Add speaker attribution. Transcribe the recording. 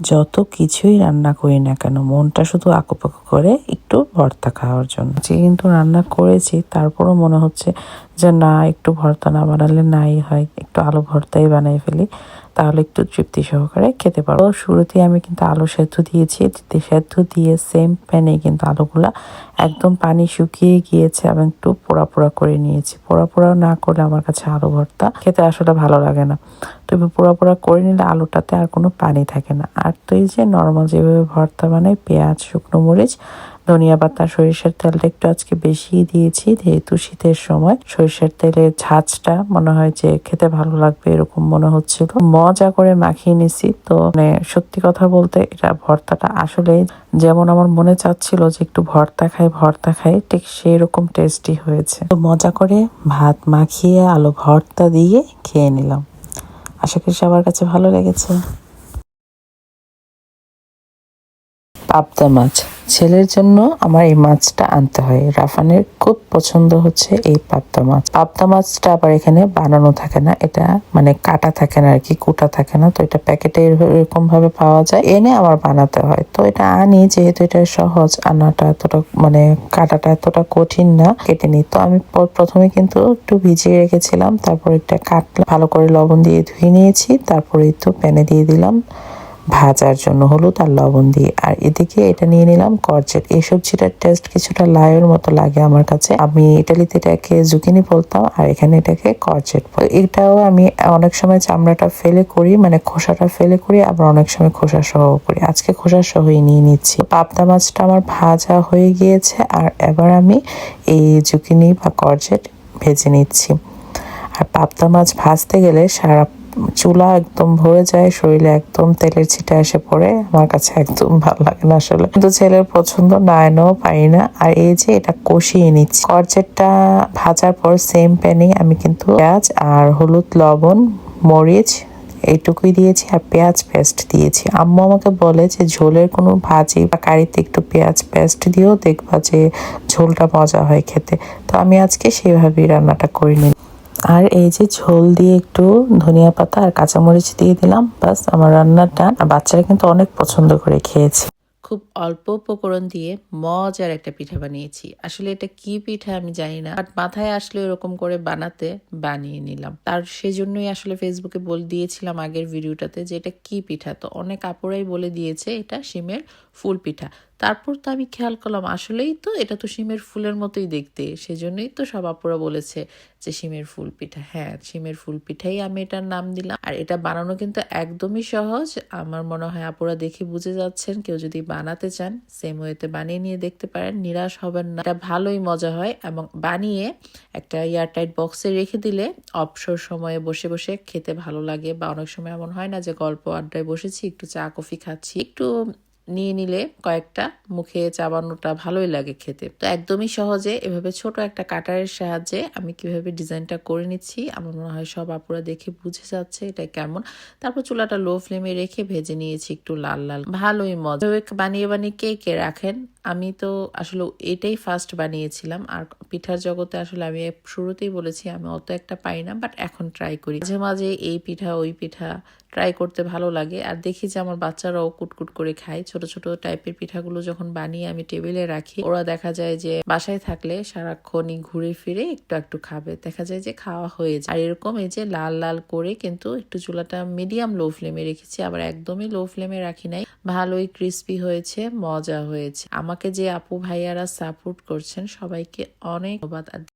Speaker 1: যত কিছুই রান্না করি না কেন, মনটা শুধু আঁকুপাকু করে একটু ভর্তা খাওয়ার জন্য। যে কিন্তু রান্না করেছি, তারপরও মনে হচ্ছে যে না, একটু ভর্তা না বানালে নাই, হয় একটু আলু ভর্তাই বানাই ফেলি। তাহলে একটু তৃপ্তি সহকারে খেতে পারব। শুরুতে আমি কিন্তু আলু সেদ্ধ দিয়েছি। সেদ্ধ দিয়ে সেম প্যানে কিন্তু আলুগুলা একদম পানি শুকিয়ে গিয়েছে এবং একটু পোড়া পোড়া করে নিয়েছি। পোড়া পোড়া না করলে আমার কাছে আলু ভর্তা খেতে আসলে ভালো লাগে না। তবে পোড়া পোড়া করে নিলে আলুটাতে আর কোনো পানি থাকে না। আর তো এই যে নর্মাল যেভাবে ভর্তা বানাই, পেঁয়াজ, শুকনো মরিচ ধনিয়া পাতা, সরিষার তেলটা একটু আজকে বেশি দিয়েছি, যেহেতু শীতের সময়। সরিষার তেলের ঝাঁজটা মনে হয় যে খেতে ভালো লাগবে এরকম মনে হচ্ছিল। মজা করে মাখিয়ে নিছি, তো মানে সত্যি কথা বলতে এটা ভর্তাটা আসলে যেমন আমার মনে চাচ্ছিল যে একটু ভর্তা খাই ভর্তা খাই, ঠিক সেই রকম টেস্টি হয়েছে। তো মজা করে ভাত মাখিয়ে আলু ভর্তা দিয়ে খেয়ে নিলাম। আশা করি সবার কাছে ভালো লেগেছে। পাবদা মাছ। ছেলের জন্য আমার এই মাছটা আনতে হয়। রাফানের খুব পছন্দ হচ্ছে এই পাবদা মাছ। পাবদা মাছটা আবার এখানে বানানো থাকে না। এটা মানে কাটা থাকে না আর কি কুটা থাকে না। তো এটা প্যাকেটে এরকম ভাবে পাওয়া যায়। এনে আবার বানাতে হয়। তো এটা আনি, যেহেতু এটা সহজ, আনাটা এতটা মানে কাটাটা এতটা কঠিন না, কেটে নিই। তো আমি প্রথমে কিন্তু একটু ভিজিয়ে রেখেছিলাম। তারপর এটা কাটলাম। ভালো করে লবণ দিয়ে ধুয়ে নিয়েছি। তারপরে তো প্যানে দিয়ে দিলাম। ভাজার জন্য হলুদ আর লবণ দিয়ে। আর এদিকে এটা নিয়ে নিলাম করচেট। এই সবজিটার টেস্ট কিছুটা লায়ের মতো লাগে আমার কাছে। আমি ইটালিতে এটাকে জুকিনি বলতাম, আর এখানে এটাকে করচেট এটাও আমি অনেক সময় চামড়াটা ফেলে করি মানে খোসাটা ফেলে করি, আবার অনেক সময় খোসা সহ করি। আজকে খোসা সহই নিয়ে নিচ্ছি। পাবদা মাছটা আমার ভাজা হয়ে গিয়েছে, আর এবার আমি এই জুকিনি বা করচেট ভেজে নিচ্ছি। আর পাবদা মাছ ভাজতে গেলে সারা চুলা একদম ভরে যায়, শরীরে একদম তেলের ছিটে এসে পড়ে, আমার কাছে একদম ভালো লাগে না আসলে। কিন্তু ছেলের পছন্দ না এনেও পারি না। আর এই যে এটা কষিয়ে নিচ্ছি করচেরটা ভাজার পর সেম প্যানে আমি কিন্তু পেঁয়াজ আর হলুদ, লবণ, মরিচ এইটুকুই দিয়েছি আর পেঁয়াজ পেস্ট দিয়েছি। আম্মু আমাকে বলে যে ঝোলের কোনো ভাজি বা কারিতে একটু পেঁয়াজ পেস্ট দিয়েও দেখবা যে ঝোলটা মজা হয় খেতে। তো আমি আজকে সেভাবেই রান্নাটা করে নিই আর এই যে ঝোল দিয়ে একটু ধনিয়া পাতা আর কাঁচামরিচ দিয়ে দিলাম বাস আমার রান্নাটা আর বাচ্চারা কিন্তু অনেক পছন্দ করে খেয়েছে।
Speaker 2: খুব অল্প উপকরণ দিয়ে মজার একটা পিঠা বানিয়েছি। আসলে এটা কি পিঠা আমি জানি না বাট মাথায় আসলে এরকম করে বানাতে বানিয়ে নিলাম। তার সেজন্যই আসলে ফেসবুকে বলে দিয়েছিলাম আগের ভিডিওটাতে যে এটা কি পিঠা। তো অনেক আপুরাই বলে দিয়েছে এটা সিমের ফুল পিঠা। তারপর তো আমি খেয়াল করলাম, আসলেই তো এটা তো শিমের ফুলের মতোই দেখতে। সেজন্যই তো সব আপুরা বলেছে যে শিমের ফুল পিঠা। হ্যাঁ শিমের ফুল পিঠাই আমি এটার নাম দিলাম। আর এটা বানানো কিন্তু একদমই সহজ। আমার মনে হয় আপুরা দেখে বুঝে যাচ্ছেন। কেউ যদি বানাতে চান সেম ওয়েতে বানিয়ে নিয়ে দেখতে পারেন। নিরাশ হবেন না। এটা ভালোই মজা হয় এবং বানিয়ে একটা এয়ারটাইট বক্সে রেখে দিলে অবসর সময়ে বসে বসে খেতে ভালো লাগে। বা অনেক সময় এমন হয় না যে গল্প আড্ডায় বসেছি, একটু চা, কফি খাচ্ছি, একটু নিয়ে নিলে কয়েকটা মুখে চাবানোটা ভালোই লাগে খেতে। তো একদমই সহজে এভাবে ছোট একটা কাটারের সাহায্যে আমি কীভাবে ডিজাইনটা করে নিচ্ছি, আমার মনে হয় সব আপুরা দেখে বুঝে যাচ্ছে এটা কেমন। তারপর চুলাটা লো ফ্লেমে রেখে ভেজে নিয়েছি একটু লাল লাল, ভালোই মজা। বানিয়ে বানিয়ে কে কে রাখেন আমি তো আসলে এটাই ফার্স্ট বানিয়েছিলাম। আর পিঠার জগতে আসলে আমি শুরুতেই বলেছি, আমি অত একটা পাই না বাট এখন ট্রাই করি। মাঝে মাঝে এই পিঠা, ওই পিঠা ট্রাই করতে ভালো লাগে। আর দেখি যে আমার বাচ্চারাও কুটকুট করে খায়। ছোট ছোট টাইপের পিঠাগুলো যখন বানিয়ে আমি টেবিলে রাখি, ওরা দেখা যায় যে বাসায় থাকলে সারাক্ষণই ঘুরে ফিরে একটু একটু খাবে। দেখা যায় যে খাওয়া হয়ে যায়। আর এরকম এই যে লাল লাল করে কিন্তু একটু চুলাটা মিডিয়াম লো ফ্লেমে রেখেছি, আবার একদমই লো ফ্লেমে রাখি নাই। ভালোই ক্রিস্পি হয়েছে, মজা হয়েছে। আমাকে যে আপু ভাইয়ারা সাপোর্ট করছেন সবাইকে অনেক ধন্যবাদ।